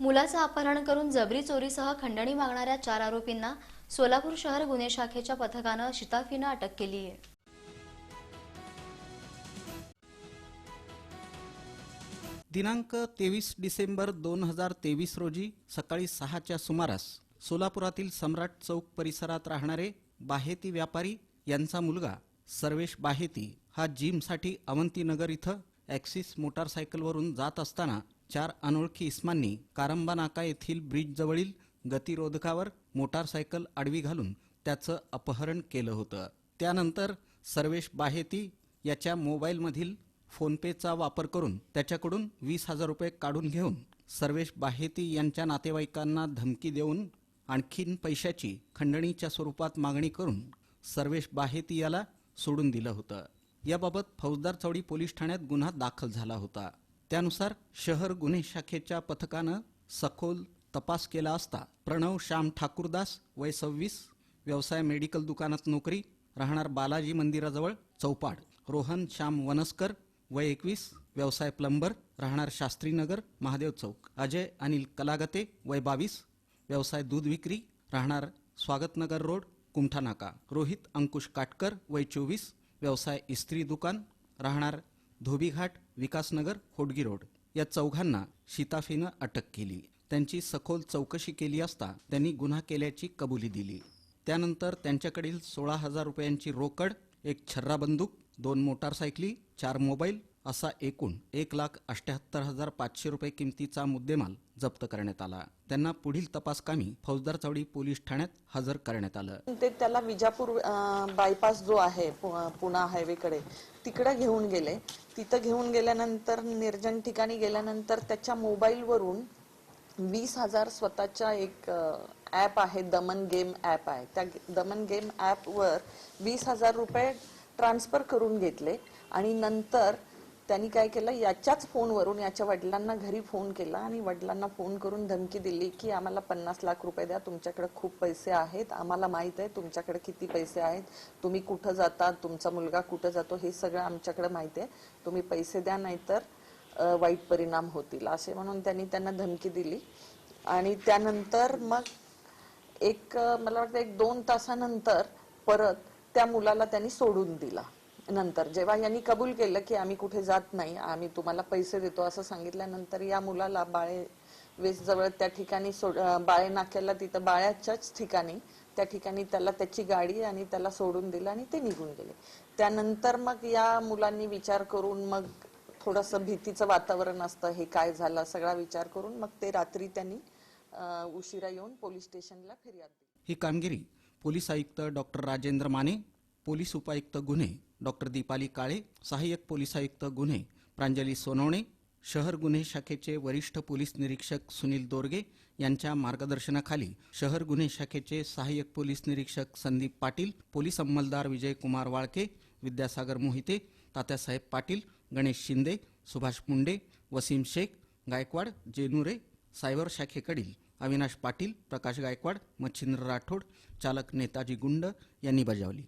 मुलाचं अपहरण करून जबरी चोरीसह खंडणी मागणाऱ्या चार आरोपींना सोलापूर शहर गुन्हे शाखेच्या पथकानं शिताफीनं अटक केली आहे. दिनांक तेवीस डिसेंबर दोन हजार तेवीस रोजी सकाळी सहाच्या सुमारास सोलापुरातील सम्राट चौक परिसरात राहणारे बाहेती व्यापारी यांचा मुलगा सर्वेश बाहेती हा जिमसाठी अवंतीनगर इथं ॲक्सिस मोटारसायकलवरून जात असताना चार अनोळखी इस्मांनी कारंबा नाका येथील ब्रिजजवळील गतिरोधकावर मोटारसायकल आडवी घालून त्याचं अपहरण केलं होतं. त्यानंतर सर्वेश बाहेती याच्या मोबाईलमधील फोनपेचा वापर करून त्याच्याकडून वीस हजार रुपये काढून घेऊन सर्वेश बाहेती यांच्या नातेवाईकांना धमकी देऊन आणखीन पैशाची खंडणीच्या स्वरूपात मागणी करून सर्वेश बाहेती याला सोडून दिलं होतं. याबाबत फौजदार चौडी पोलीस ठाण्यात गुन्हा दाखल झाला होता. त्यानुसार शहर गुन्हे शाखेच्या पथकानं सखोल तपास केला असता प्रणव श्याम ठाकूरदास वय सव्वीस व्यवसाय मेडिकल दुकानात नोकरी राहणार बालाजी मंदिराजवळ चौपाड रोहन श्याम वनस्कर वय एकवीस व्यवसाय प्लंबर राहणार शास्त्रीनगर महादेव चौक अजय अनिल कलागते वय बावीस व्यवसाय दूध विक्री राहणार स्वागतनगर रोड कुमठा नाका रोहित अंकुश काटकर वय चोवीस व्यवसाय इस्त्री दुकान राहणार धोबीघाट विकासनगर होडगी रोड या चौघांना शिताफीनं अटक केली. त्यांची सखोल चौकशी केली असता त्यांनी गुन्हा केल्याची कबुली दिली. त्यानंतर त्यांच्याकडील सोळा हजार रुपयांची रोकड एक छर्रा बंदूक दोन मोटारसायकली चार मोबाईल असा एकूण एक लाख अठ्याहत्तर हजार पाचशे रुपये किमतीचा मुद्देमाल जप्त करण्यात आला. त्यांना पुढील तपासकामी फौजदार चौडी पोलीस ठाण्यात हजर करण्यात आलं. ते त्याला विजापूर बायपास जो आहे पु- पुणा हायवेकडे तिकडे घेऊन गेले. तिथं घेऊन गेल्यानंतर निर्जन ठिकाणी गेल्यानंतर त्याच्या मोबाईलवरून वीस हजार स्वतःच्या एक ॲप आहे दमन गेम ॲप आहे. त्या दमन गेम ॲपवर वीस हजार रुपये ट्रान्सफर करून घेतले आणि नंतर त्यांनी काय केलं? याच्याच फोनवरून याच्या वडिलांना घरी फोन केला आणि वडिलांना फोन करून धमकी दिली की आम्हाला पन्नास लाख रुपये द्या. तुमच्याकडे खूप पैसे आहेत. आम्हाला माहीत आहे तुमच्याकडे किती पैसे आहेत. तुम्ही कुठं जाता? तुमचा मुलगा कुठं जातो? हे सगळं आमच्याकडे माहीत आहे. तुम्ही पैसे द्या नाहीतर वाईट परिणाम होतील. असे म्हणून त्यांनी त्यांना धमकी दिली. आणि त्यानंतर मग एक मला वाटतं एक दोन तासानंतर परत त्या मुलाला त्यांनी सोडून दिला. नंतर. जेव्हा यांनी कबूल केलं की आम्ही कुठे जात नाही आम्ही तुम्हाला पैसे देतो असं सांगितल्यानंतर या मुलाला बाळे वेस जवळ त्या ठिकाणी सोड बाळे नाक्याला तिथं बाळ्याच्याच ठिकाणी त्या ठिकाणी त्याला त्याची गाडी आणि त्याला सोडून दिलं आणि ते निघून गेले. त्यानंतर मग या मुलांनी विचार करून मग थोडस भीतीचं वातावरण असतं हे काय झालं सगळा विचार करून मग ते रात्री त्यांनी उशिरा येऊन पोलीस स्टेशनला फिर्याद दिली. ही कामगिरी पोलीस आयुक्त डॉक्टर राजेंद्र माने पोलीस उपायुक्त गुन्हे डॉक्टर दीपाली काळे सहाय्यक पोलीस आयुक्त गुन्हे प्रांजली सोनवणे शहर गुन्हे शाखेचे वरिष्ठ पोलीस निरीक्षक सुनील दोरगे यांच्या मार्गदर्शनाखाली शहर गुन्हे शाखेचे सहाय्यक पोलीस निरीक्षक संदीप पाटील पोलीस अंमलदार विजयकुमार वाळके विद्यासागर मोहिते तात्यासाहेब पाटील गणेश शिंदे सुभाष मुंडे वसीम शेख गायकवाड जेनुरे सायबर शाखेकडील अविनाश पाटील प्रकाश गायकवाड मच्छिंद्र राठोड चालक नेताजी गुंड यांनी बजावली.